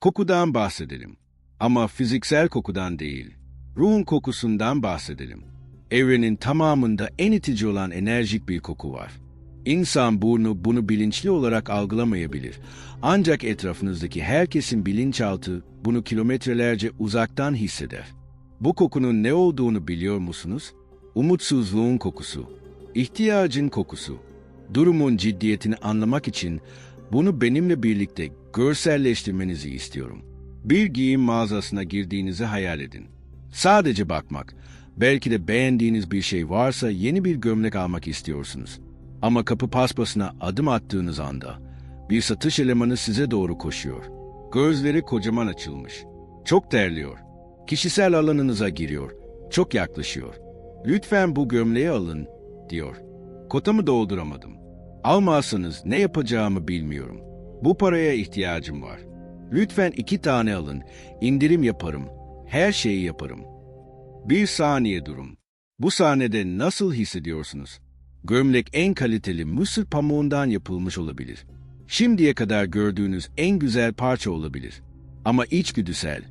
Kokudan bahsedelim. Ama fiziksel kokudan değil, ruhun kokusundan bahsedelim. Evrenin tamamında en itici olan enerjik bir koku var. İnsan bunu, bunu bilinçli olarak algılamayabilir. Ancak etrafınızdaki herkesin bilinçaltı bunu kilometrelerce uzaktan hisseder. Bu kokunun ne olduğunu biliyor musunuz? Umutsuzluğun kokusu, ihtiyacın kokusu. Durumun ciddiyetini anlamak için bunu benimle birlikte görselleştirmenizi istiyorum. Bir giyim mağazasına girdiğinizi hayal edin. Sadece bakmak, belki de beğendiğiniz bir şey varsa yeni bir gömlek almak istiyorsunuz. Ama kapı paspasına adım attığınız anda bir satış elemanı size doğru koşuyor. Gözleri kocaman açılmış. Çok terliyor. Kişisel alanınıza giriyor. Çok yaklaşıyor. Lütfen bu gömleği alın, diyor. Kotamı dolduramadım. Almazsanız ne yapacağımı bilmiyorum. Bu paraya ihtiyacım var. Lütfen iki tane alın. İndirim yaparım. Her şeyi yaparım. Bir saniye durun. Bu sahnede nasıl hissediyorsunuz? Gömlek en kaliteli mısır pamuğundan yapılmış olabilir. Şimdiye kadar gördüğünüz en güzel parça olabilir. Ama içgüdüsel,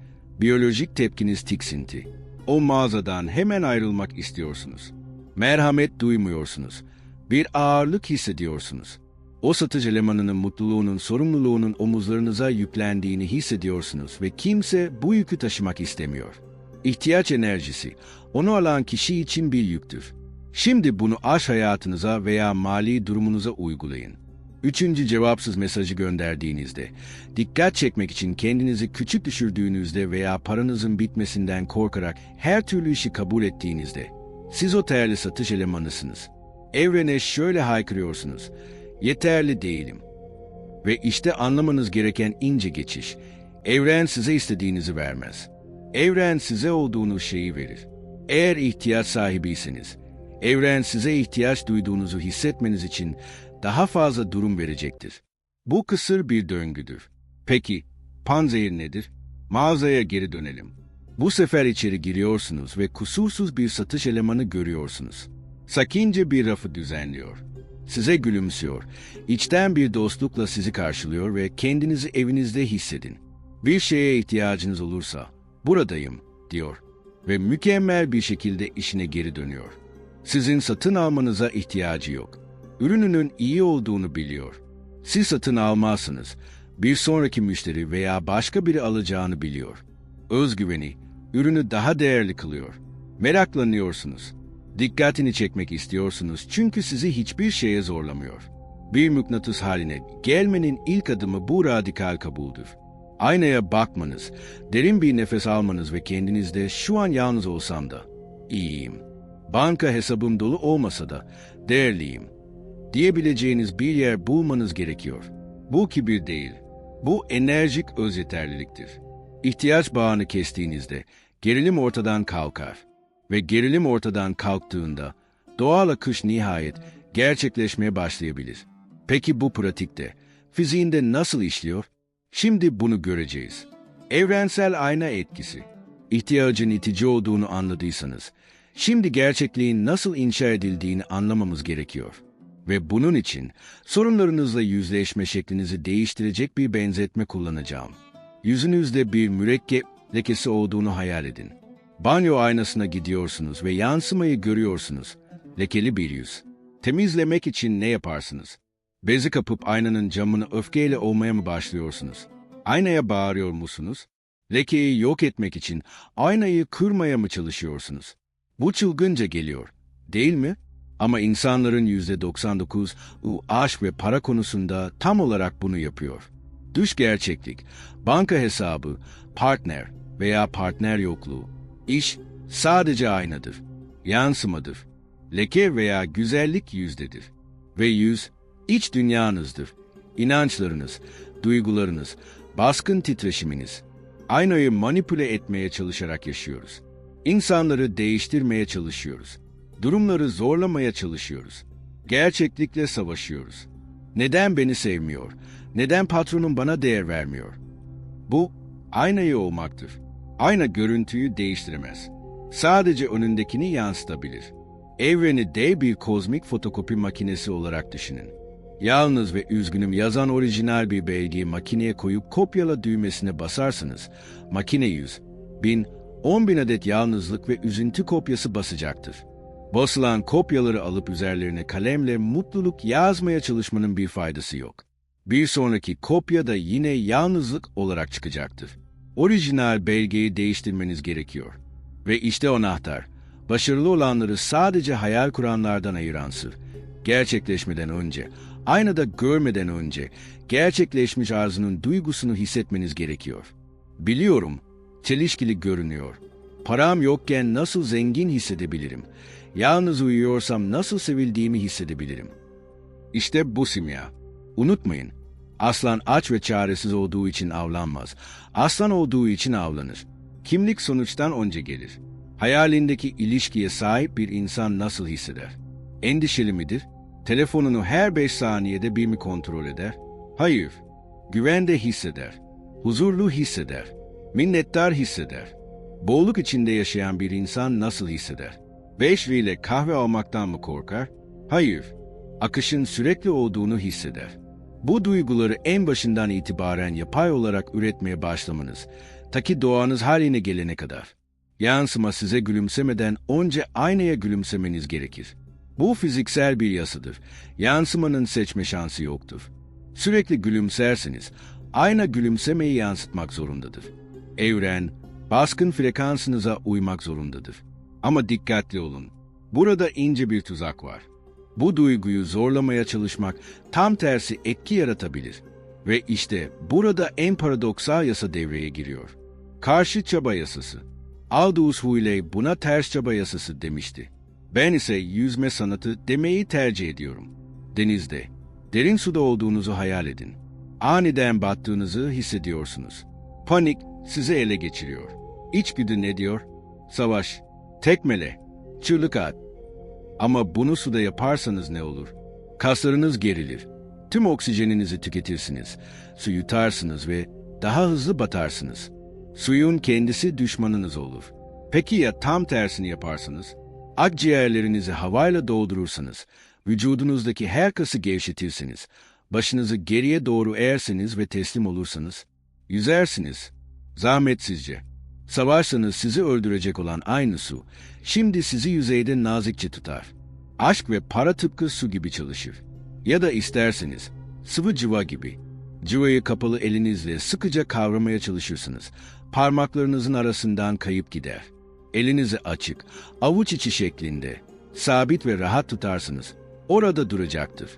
biyolojik tepkiniz tiksinti. O mağazadan hemen ayrılmak istiyorsunuz. Merhamet duymuyorsunuz. Bir ağırlık hissediyorsunuz. O satıcı elemanının mutluluğunun, sorumluluğunun omuzlarınıza yüklendiğini hissediyorsunuz ve kimse bu yükü taşımak istemiyor. İhtiyaç enerjisi, onu alan kişi için bir yüktür. Şimdi bunu aş hayatınıza veya mali durumunuza uygulayın. Üçüncü cevapsız mesajı gönderdiğinizde, dikkat çekmek için kendinizi küçük düşürdüğünüzde veya paranızın bitmesinden korkarak her türlü işi kabul ettiğinizde, siz o değerli satış elemanısınız. Evrene şöyle haykırıyorsunuz, yeterli değilim. Ve işte anlamanız gereken ince geçiş, evren size istediğinizi vermez. Evren size olduğunuz şeyi verir. Eğer ihtiyaç sahibiyseniz, evren size ihtiyaç duyduğunuzu hissetmeniz için daha fazla durum verecektir. Bu kısır bir döngüdür. Peki, panzehir nedir? Mağazaya geri dönelim. Bu sefer içeri giriyorsunuz ve kusursuz bir satış elemanı görüyorsunuz. Sakince bir rafı düzenliyor. Size gülümsüyor. İçten bir dostlukla sizi karşılıyor ve kendinizi evinizde hissedin. Bir şeye ihtiyacınız olursa, buradayım, diyor. Ve mükemmel bir şekilde işine geri dönüyor. Sizin satın almanıza ihtiyacı yok. Ürününün iyi olduğunu biliyor. Siz satın almazsınız. Bir sonraki müşteri veya başka biri alacağını biliyor. Özgüveni, ürünü daha değerli kılıyor. Meraklanıyorsunuz. Dikkatini çekmek istiyorsunuz çünkü sizi hiçbir şeye zorlamıyor. Bir mıknatıs haline gelmenin ilk adımı bu radikal kabuldür. Aynaya bakmanız, derin bir nefes almanız ve kendinizde şu an yalnız olsam da iyiyim. Banka hesabım dolu olmasa da değerliyim. Diyebileceğiniz bir yer bulmanız gerekiyor. Bu kibir değil. Bu enerjik öz yeterliliktir. İhtiyaç bağını kestiğinizde gerilim ortadan kalkar ve gerilim ortadan kalktığında doğal akış nihayet gerçekleşmeye başlayabilir. Peki bu pratikte, fiziğinde nasıl işliyor? Şimdi bunu göreceğiz. Evrensel ayna etkisi. İhtiyacın itici olduğunu anladıysanız, şimdi gerçekliğin nasıl inşa edildiğini anlamamız gerekiyor. Ve bunun için sorunlarınızla yüzleşme şeklinizi değiştirecek bir benzetme kullanacağım. Yüzünüzde bir mürekkep lekesi olduğunu hayal edin. Banyo aynasına gidiyorsunuz ve yansımayı görüyorsunuz. Lekeli bir yüz. Temizlemek için ne yaparsınız? Bezi kapıp aynanın camını öfkeyle olmaya mı başlıyorsunuz? Aynaya bağırıyor musunuz? Lekeyi yok etmek için aynayı kırmaya mı çalışıyorsunuz? Bu çılgınca geliyor, değil mi? Ama insanların yüzde 99 aşk ve para konusunda tam olarak bunu yapıyor. Dış gerçeklik, banka hesabı, partner veya partner yokluğu, iş sadece aynadır, yansımadır. Leke veya güzellik yüzdedir. Ve yüz, iç dünyanızdır. İnançlarınız, duygularınız, baskın titreşiminiz. Aynayı manipüle etmeye çalışarak yaşıyoruz. İnsanları değiştirmeye çalışıyoruz. Durumları zorlamaya çalışıyoruz. Gerçeklikle savaşıyoruz. Neden beni sevmiyor? Neden patronum bana değer vermiyor? Bu aynayı olmaktır. Ayna görüntüyü değiştiremez. Sadece önündekini yansıtabilir. Evreni dev bir kozmik fotokopi makinesi olarak düşünün. Yalnız ve üzgünüm yazan orijinal bir belgeyi makineye koyup kopyala düğmesine basarsınız. Makine 100, 1000, 10 bin adet yalnızlık ve üzüntü kopyası basacaktır. Basılan kopyaları alıp üzerlerine kalemle mutluluk yazmaya çalışmanın bir faydası yok. Bir sonraki kopya da yine yalnızlık olarak çıkacaktır. Orijinal belgeyi değiştirmeniz gerekiyor. Ve işte o anahtar. Başarılı olanları sadece hayal kuranlardan ayıran sır. Gerçekleşmeden önce, aynada görmeden önce gerçekleşmiş arzunun duygusunu hissetmeniz gerekiyor. Biliyorum, çelişkili görünüyor. Param yokken nasıl zengin hissedebilirim? Yalnız uyuyorsam nasıl sevildiğimi hissedebilirim? İşte bu simya. Unutmayın, aslan aç ve çaresiz olduğu için avlanmaz. Aslan olduğu için avlanır. Kimlik sonuçtan önce gelir. Hayalindeki ilişkiye sahip bir insan nasıl hisseder? Endişeli midir? Telefonunu her beş saniyede bir mi kontrol eder? Hayır. Güvende hisseder. Huzurlu hisseder. Minnettar hisseder. Bolluk içinde yaşayan bir insan nasıl hisseder? Beş ile kahve almaktan mı korkar? Hayır. Akışın sürekli olduğunu hisseder. Bu duyguları en başından itibaren yapay olarak üretmeye başlamanız, ta ki doğanız haline gelene kadar. Yansıma size gülümsemeden önce aynaya gülümsemeniz gerekir. Bu fiziksel bir yasadır. Yansımanın seçme şansı yoktur. Sürekli gülümserseniz, ayna gülümsemeyi yansıtmak zorundadır. Evren, baskın frekansınıza uymak zorundadır. Ama dikkatli olun. Burada ince bir tuzak var. Bu duyguyu zorlamaya çalışmak tam tersi etki yaratabilir. Ve işte burada en paradoksal yasa devreye giriyor. Karşı çaba yasası. Aldous Huxley buna ters çaba yasası demişti. Ben ise yüzme sanatı demeyi tercih ediyorum. Denizde, derin suda olduğunuzu hayal edin. Aniden battığınızı hissediyorsunuz. Panik sizi ele geçiriyor. İçgüdü ne diyor? Savaş, tekmele, çığlık at. Ama bunu suda yaparsanız ne olur? Kaslarınız gerilir. Tüm oksijeninizi tüketirsiniz. Su yutarsınız ve daha hızlı batarsınız. Suyun kendisi düşmanınız olur. Peki ya tam tersini yaparsınız? Akciğerlerinizi havayla doldurursanız, vücudunuzdaki her kası gevşetirsiniz, başınızı geriye doğru eğersiniz ve teslim olursanız, yüzersiniz, zahmetsizce. Savaşsanız sizi öldürecek olan aynı su, şimdi sizi yüzeyde nazikçe tutar. Aşk ve para tıpkı su gibi çalışır. Ya da isterseniz, sıvı cıva gibi. Cıvayı kapalı elinizle sıkıca kavramaya çalışırsınız. Parmaklarınızın arasından kayıp gider. Elinizi açık, avuç içi şeklinde, sabit ve rahat tutarsınız. Orada duracaktır.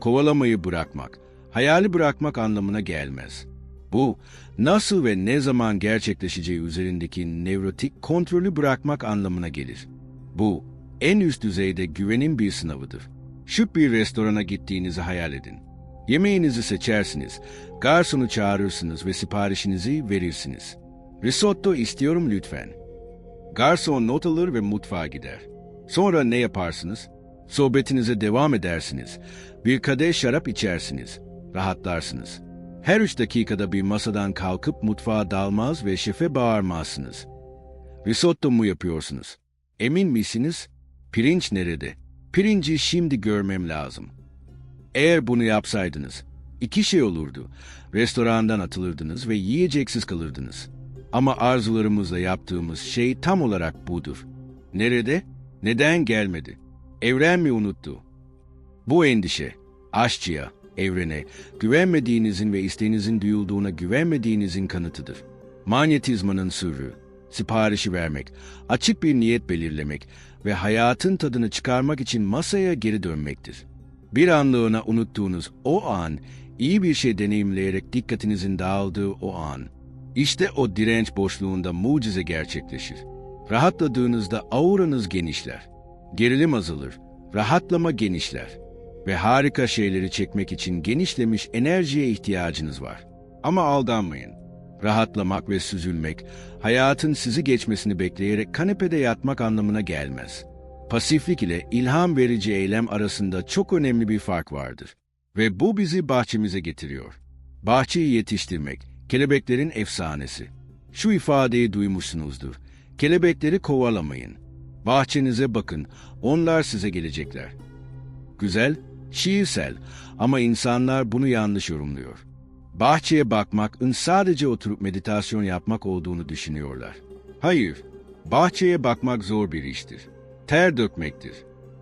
Kovalamayı bırakmak, hayali bırakmak anlamına gelmez. Bu, nasıl ve ne zaman gerçekleşeceği üzerindeki nevrotik kontrolü bırakmak anlamına gelir. Bu, en üst düzeyde güvenin bir sınavıdır. Şık bir restorana gittiğinizi hayal edin. Yemeğinizi seçersiniz, garsonu çağırırsınız ve siparişinizi verirsiniz. Risotto istiyorum lütfen. Garson not alır ve mutfağa gider. Sonra ne yaparsınız? Sohbetinize devam edersiniz. Bir kadeh şarap içersiniz. Rahatlarsınız. Her üç dakikada bir masadan kalkıp mutfağa dalmaz ve şefe bağırmazsınız. Risotto mu yapıyorsunuz? Emin misiniz? Pirinç nerede? Pirinci şimdi görmem lazım. Eğer bunu yapsaydınız, iki şey olurdu. Restorandan atılırdınız ve yiyeceksiz kalırdınız. Ama arzularımızla yaptığımız şey tam olarak budur. Nerede? Neden gelmedi? Evren mi unuttu? Bu endişe, aşçıya, evrene, güvenmediğinizin ve isteğinizin duyulduğuna güvenmediğinizin kanıtıdır. Manyetizmanın sırrı, siparişi vermek, açık bir niyet belirlemek ve hayatın tadını çıkarmak için masaya geri dönmektir. Bir anlığına unuttuğunuz o an, iyi bir şey deneyimleyerek dikkatinizin dağıldığı o an, işte o direnç boşluğunda mucize gerçekleşir. Rahatladığınızda auranız genişler. Gerilim azalır, rahatlama genişler. Ve harika şeyleri çekmek için genişlemiş enerjiye ihtiyacınız var. Ama aldanmayın. Rahatlamak ve süzülmek, hayatın sizi geçmesini bekleyerek kanepede yatmak anlamına gelmez. Pasiflik ile ilham verici eylem arasında çok önemli bir fark vardır. Ve bu bizi bahçemize getiriyor. Bahçeyi yetiştirmek, kelebeklerin efsanesi. Şu ifadeyi duymuşsunuzdur. Kelebekleri kovalamayın. Bahçenize bakın, onlar size gelecekler. Güzel, Şiirsel ama insanlar bunu yanlış yorumluyor. Bahçeye bakmakın sadece oturup meditasyon yapmak olduğunu düşünüyorlar. Hayır, bahçeye bakmak zor bir iştir. Ter dökmektir.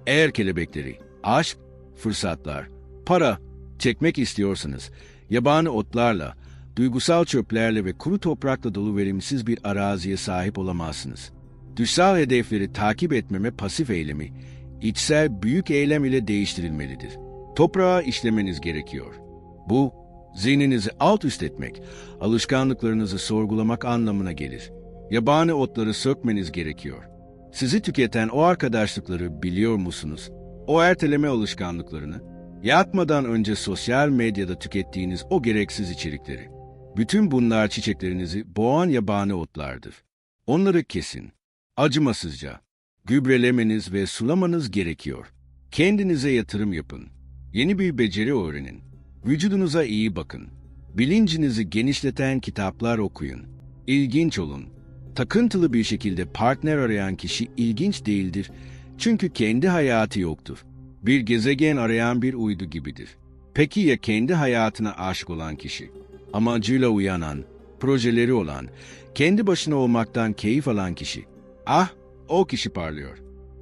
Eğer kelebekleri, aşk, fırsatlar, para çekmek istiyorsanız, yabani otlarla, duygusal çöplerle ve kuru toprakla dolu verimsiz bir araziye sahip olamazsınız. Dışsal hedefleri takip etmeme pasif eylemi, içsel büyük eylem ile değiştirilmelidir. Toprağa işlemeniz gerekiyor. Bu, zihninizi alt üst etmek, alışkanlıklarınızı sorgulamak anlamına gelir. Yabani otları sökmeniz gerekiyor. Sizi tüketen o arkadaşlıkları biliyor musunuz? O erteleme alışkanlıklarını, yatmadan önce sosyal medyada tükettiğiniz o gereksiz içerikleri. Bütün bunlar çiçeklerinizi boğan yabani otlardır. Onları kesin. Acımasızca. Gübrelemeniz ve sulamanız gerekiyor. Kendinize yatırım yapın. Yeni bir beceri öğrenin. Vücudunuza iyi bakın. Bilincinizi genişleten kitaplar okuyun. İlginç olun. Takıntılı bir şekilde partner arayan kişi ilginç değildir. Çünkü kendi hayatı yoktur. Bir gezegen arayan bir uydu gibidir. Peki ya kendi hayatına aşık olan kişi? Amacıyla uyanan, projeleri olan, kendi başına olmaktan keyif alan kişi. Ah, o kişi parlıyor.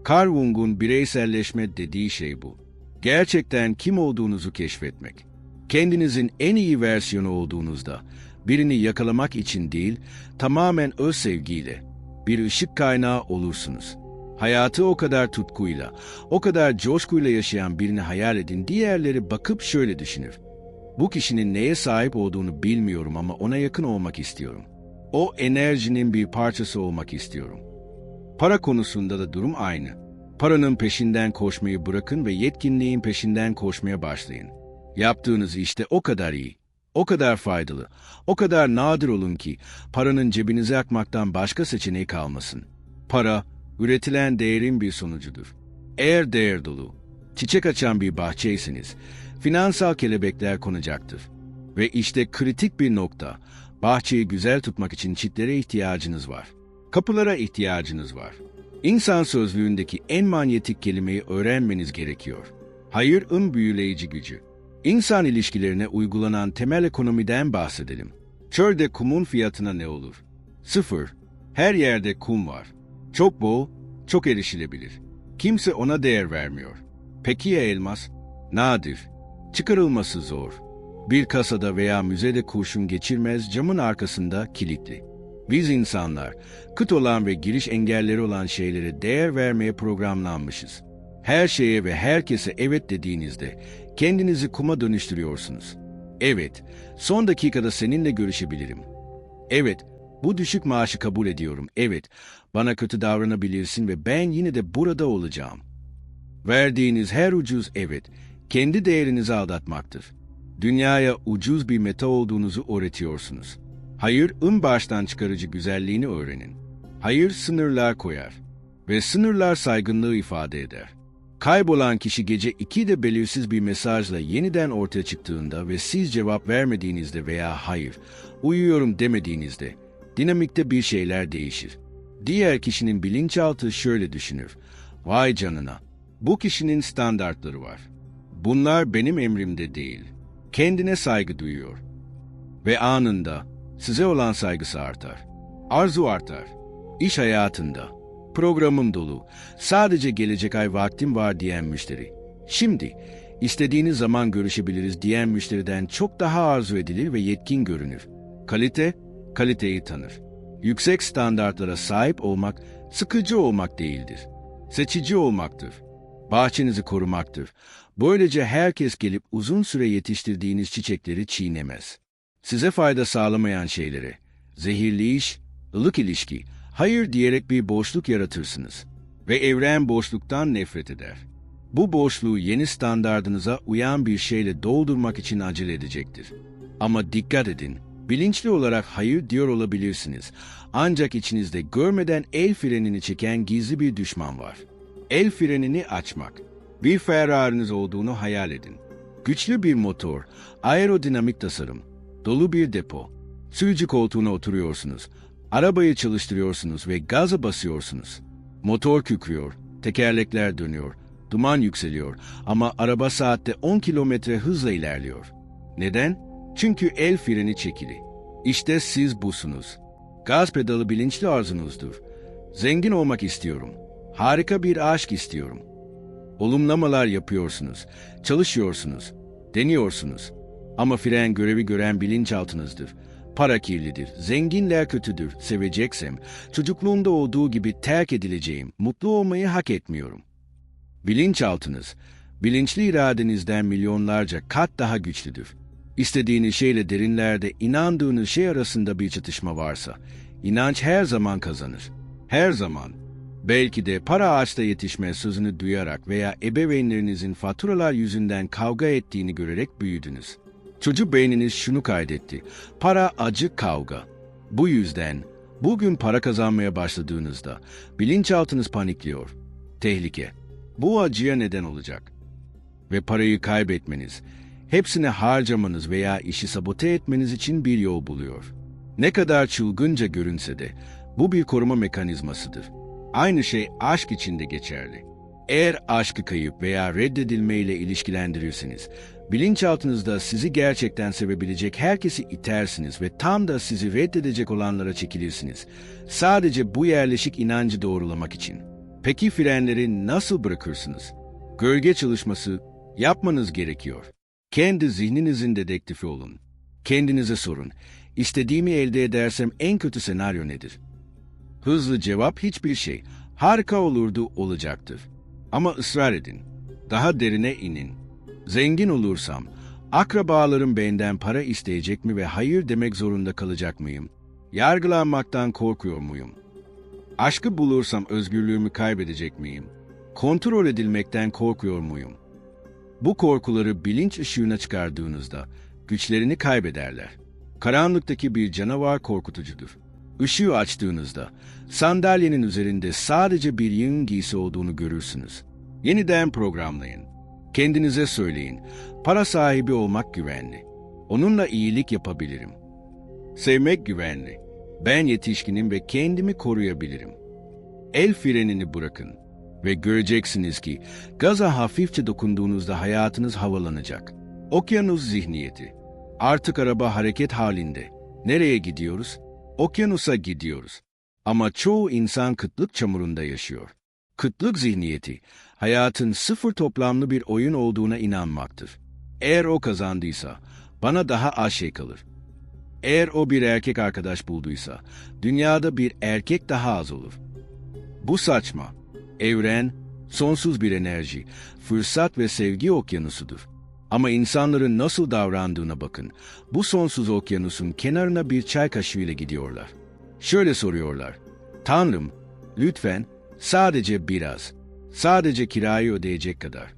Carl Jung'un bireyselleşme dediği şey bu. Gerçekten kim olduğunuzu keşfetmek. Kendinizin en iyi versiyonu olduğunuzda, birini yakalamak için değil, tamamen öz sevgiyle, bir ışık kaynağı olursunuz. Hayatı o kadar tutkuyla, o kadar coşkuyla yaşayan birini hayal edin, diğerleri bakıp şöyle düşünür. Bu kişinin neye sahip olduğunu bilmiyorum ama ona yakın olmak istiyorum. O enerjinin bir parçası olmak istiyorum. Para konusunda da durum aynı. Paranın peşinden koşmayı bırakın ve yetkinliğin peşinden koşmaya başlayın. Yaptığınız işte o kadar iyi, o kadar faydalı, o kadar nadir olun ki paranın cebinize akmaktan başka seçeneği kalmasın. Para, üretilen değerin bir sonucudur. Eğer değer dolu, çiçek açan bir bahçeyseniz, finansal kelebekler konacaktır. Ve işte kritik bir nokta, bahçeyi güzel tutmak için çitlere ihtiyacınız var. Kapılara ihtiyacınız var. İnsan sözlüğündeki en manyetik kelimeyi öğrenmeniz gerekiyor. Hayırın büyüleyici gücü. İnsan ilişkilerine uygulanan temel ekonomiden bahsedelim. Çölde kumun fiyatına ne olur? Sıfır. Her yerde kum var. Çok bol, çok erişilebilir. Kimse ona değer vermiyor. Peki ya elmas? Nadir. Çıkarılması zor. Bir kasada veya müzede kurşun geçirmez camın arkasında kilitli. Biz insanlar, kıt olan ve giriş engelleri olan şeylere değer vermeye programlanmışız. Her şeye ve herkese evet dediğinizde kendinizi kuma dönüştürüyorsunuz. Evet, son dakikada seninle görüşebilirim. Evet, bu düşük maaşı kabul ediyorum. Evet, bana kötü davranabilirsin ve ben yine de burada olacağım. Verdiğiniz her ucuz evet, kendi değerinizi aldatmaktır. Dünyaya ucuz bir meta olduğunuzu öğretiyorsunuz. Hayır, ın baştan çıkarıcı güzelliğini öğrenin. Hayır, sınırlar koyar ve sınırlar saygınlığı ifade eder. Kaybolan kişi gece 2'de belirsiz bir mesajla yeniden ortaya çıktığında ve siz cevap vermediğinizde veya hayır, uyuyorum demediğinizde, dinamikte bir şeyler değişir. Diğer kişinin bilinçaltı şöyle düşünür. Vay canına, bu kişinin standartları var. Bunlar benim emrimde değil. Kendine saygı duyuyor. Ve anında size olan saygısı artar. Arzu artar. İş hayatında. Programım dolu. Sadece gelecek ay vaktim var diyen müşteri. Şimdi istediğiniz zaman görüşebiliriz diyen müşteriden çok daha arzu edilir ve yetkin görünür. Kalite, kaliteyi tanır. Yüksek standartlara sahip olmak, sıkıcı olmak değildir. Seçici olmaktır. Bahçenizi korumaktır. Böylece herkes gelip uzun süre yetiştirdiğiniz çiçekleri çiğnemez. Size fayda sağlamayan şeyleri, zehirli iş, ılık ilişki, hayır diyerek bir boşluk yaratırsınız. Ve evren boşluktan nefret eder. Bu boşluğu yeni standardınıza uyan bir şeyle doldurmak için acele edecektir. Ama dikkat edin, bilinçli olarak hayır diyor olabilirsiniz. Ancak içinizde görmeden el frenini çeken gizli bir düşman var. El frenini açmak. Bir Ferrari'niz olduğunu hayal edin. Güçlü bir motor, aerodinamik tasarım, dolu bir depo. Sürücü koltuğuna oturuyorsunuz. Arabayı çalıştırıyorsunuz ve gaza basıyorsunuz. Motor kükrüyor, tekerlekler dönüyor, Duman yükseliyor ama araba saatte 10 kilometre hızla ilerliyor. Neden? Çünkü el freni çekili. İşte siz busunuz. Gaz pedalı bilinçli arzunuzdur. Zengin olmak istiyorum. Harika bir aşk istiyorum. Olumlamalar yapıyorsunuz, çalışıyorsunuz, deniyorsunuz. Ama fren görevi gören bilinçaltınızdır. Para kirlidir, zenginler kötüdür, seveceksem, çocukluğumda olduğu gibi terk edileceğim, mutlu olmayı hak etmiyorum. Bilinçaltınız, bilinçli iradenizden milyonlarca kat daha güçlüdür. İstediğiniz şeyle derinlerde inandığınız şey arasında bir çatışma varsa, inanç her zaman kazanır. Her zaman. Belki de para ağaçta yetişme sözünü duyarak veya ebeveynlerinizin faturalar yüzünden kavga ettiğini görerek büyüdünüz. Çocuk beyniniz şunu kaydetti. Para acı kavga. Bu yüzden bugün para kazanmaya başladığınızda bilinçaltınız panikliyor. Tehlike. Bu acıya neden olacak. Ve parayı kaybetmeniz, hepsini harcamanız veya işi sabote etmeniz için bir yol buluyor. Ne kadar çılgınca görünse de bu bir koruma mekanizmasıdır. Aynı şey aşk için de geçerli. Eğer aşkı kayıp veya reddedilmeyle ilişkilendirirseniz, bilinçaltınızda sizi gerçekten sevebilecek herkesi itersiniz ve tam da sizi reddedecek olanlara çekilirsiniz. Sadece bu yerleşik inancı doğrulamak için. Peki frenleri nasıl bırakırsınız? Gölge çalışması yapmanız gerekiyor. Kendi zihninizin dedektifi olun. Kendinize sorun. İstediğimi elde edersem en kötü senaryo nedir? Hızlı cevap hiçbir şey. Harika olurdu olacaktır. Ama ısrar edin. Daha derine inin. Zengin olursam, akrabalarım benden para isteyecek mi ve hayır demek zorunda kalacak mıyım? Yargılanmaktan korkuyor muyum? Aşkı bulursam özgürlüğümü kaybedecek miyim? Kontrol edilmekten korkuyor muyum? Bu korkuları bilinç ışığına çıkardığınızda güçlerini kaybederler. Karanlıktaki bir canavar korkutucudur. Işığı açtığınızda sandalyenin üzerinde sadece bir yün giysi olduğunu görürsünüz. Yeniden programlayın. Kendinize söyleyin. Para sahibi olmak güvenli. Onunla iyilik yapabilirim. Sevmek güvenli. Ben yetişkinim ve kendimi koruyabilirim. El frenini bırakın ve göreceksiniz ki gaza hafifçe dokunduğunuzda hayatınız havalanacak. Okyanus zihniyeti. Artık araba hareket halinde. Nereye gidiyoruz? Okyanusa gidiyoruz. Ama çoğu insan kıtlık çamurunda yaşıyor. Kıtlık zihniyeti, hayatın sıfır toplamlı bir oyun olduğuna inanmaktır. Eğer o kazandıysa, bana daha az şey kalır. Eğer o bir erkek arkadaş bulduysa, dünyada bir erkek daha az olur. Bu saçma. Evren, sonsuz bir enerji, fırsat ve sevgi okyanusudur. Ama insanların nasıl davrandığına bakın. Bu sonsuz okyanusun kenarına bir çay kaşığıyla gidiyorlar. Şöyle soruyorlar. Tanrım, lütfen sadece biraz, sadece kirayı ödeyecek kadar.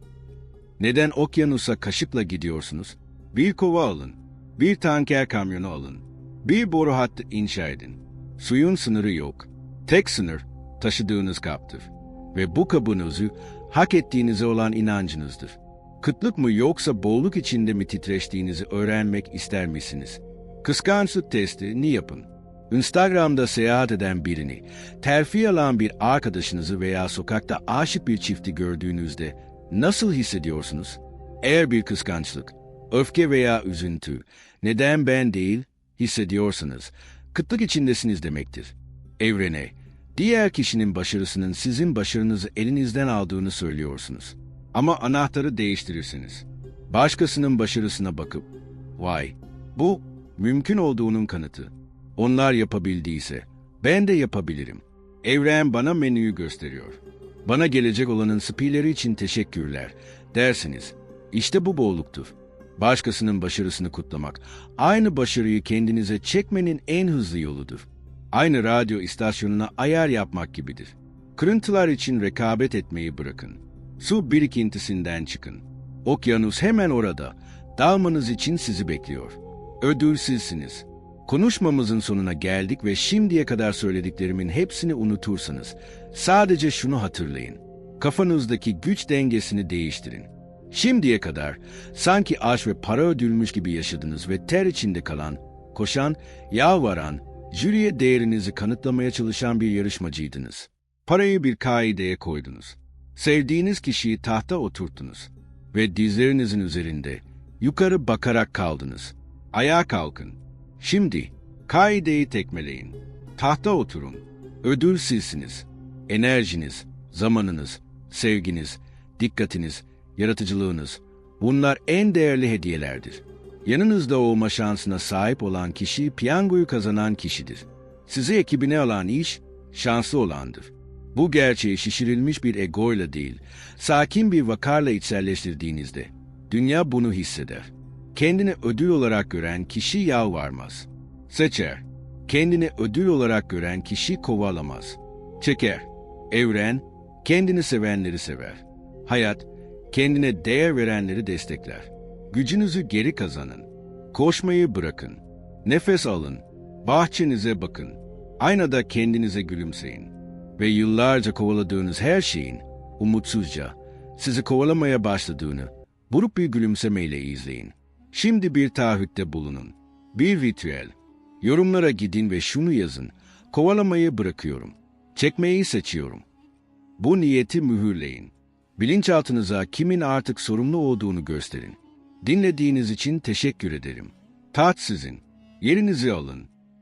Neden okyanusa kaşıkla gidiyorsunuz? Bir kova alın, bir tanker kamyonu alın, bir boru hattı inşa edin. Suyun sınırı yok. Tek sınır taşıdığınız kaptır. Ve bu kabınızı hak ettiğinize olan inancınızdır. Kıtlık mı yoksa bolluk içinde mi titreştiğinizi öğrenmek ister misiniz? Kıskançlık testini yapın. Instagram'da seyahat eden birini, terfi alan bir arkadaşınızı veya sokakta aşık bir çifti gördüğünüzde nasıl hissediyorsunuz? Eğer bir kıskançlık, öfke veya üzüntü, neden ben değil hissediyorsanız, kıtlık içindesiniz demektir. Evrene, diğer kişinin başarısının sizin başarınızı elinizden aldığını söylüyorsunuz. Ama anahtarı değiştirirsiniz. Başkasının başarısına bakıp, vay bu mümkün olduğunun kanıtı. Onlar yapabildiyse ben de yapabilirim. Evren bana menüyü gösteriyor. Bana gelecek olanın spileri için teşekkürler dersiniz. İşte bu bolluktur. Başkasının başarısını kutlamak, aynı başarıyı kendinize çekmenin en hızlı yoludur. Aynı radyo istasyonuna ayar yapmak gibidir. Kırıntılar için rekabet etmeyi bırakın. Su birikintisinden çıkın. Okyanus hemen orada. Dalmanız için sizi bekliyor. Ödülsüzsünüz. Konuşmamızın sonuna geldik ve şimdiye kadar söylediklerimin hepsini unutursanız sadece şunu hatırlayın. Kafanızdaki güç dengesini değiştirin. Şimdiye kadar sanki aş ve para ödülmüş gibi yaşadınız ve ter içinde kalan, koşan, yalvaran, jüriye değerinizi kanıtlamaya çalışan bir yarışmacıydınız. Parayı bir kaideye koydunuz. Sevdiğiniz kişiyi tahta oturttunuz ve dizlerinizin üzerinde yukarı bakarak kaldınız. Ayağa kalkın. Şimdi kaideyi tekmeleyin. Tahta oturun. Ödül sizsiniz. Enerjiniz, zamanınız, sevginiz, dikkatiniz, yaratıcılığınız bunlar en değerli hediyelerdir. Yanınızda olma şansına sahip olan kişi piyangoyu kazanan kişidir. Sizi ekibine alan iş şanslı olandır. Bu gerçeği şişirilmiş bir egoyla değil, sakin bir vakarla içselleştirdiğinizde, dünya bunu hisseder. Kendini ödül olarak gören kişi yalvarmaz. Seçer. Kendini ödül olarak gören kişi kovalamaz. Çeker. Evren, kendini sevenleri sever. Hayat, kendine değer verenleri destekler. Gücünüzü geri kazanın. Koşmayı bırakın. Nefes alın. Bahçenize bakın. Aynada kendinize gülümseyin. Ve yıllarca kovaladığınız her şeyin umutsuzca sizi kovalamaya başladığını buruk bir gülümsemeyle izleyin. Şimdi bir taahhütte bulunun. Bir ritüel. Yorumlara gidin ve şunu yazın. Kovalamayı bırakıyorum. Çekmeyi seçiyorum. Bu niyeti mühürleyin. Bilinçaltınıza kimin artık sorumlu olduğunu gösterin. Dinlediğiniz için teşekkür ederim. Taht sizin. Yerinizi alın.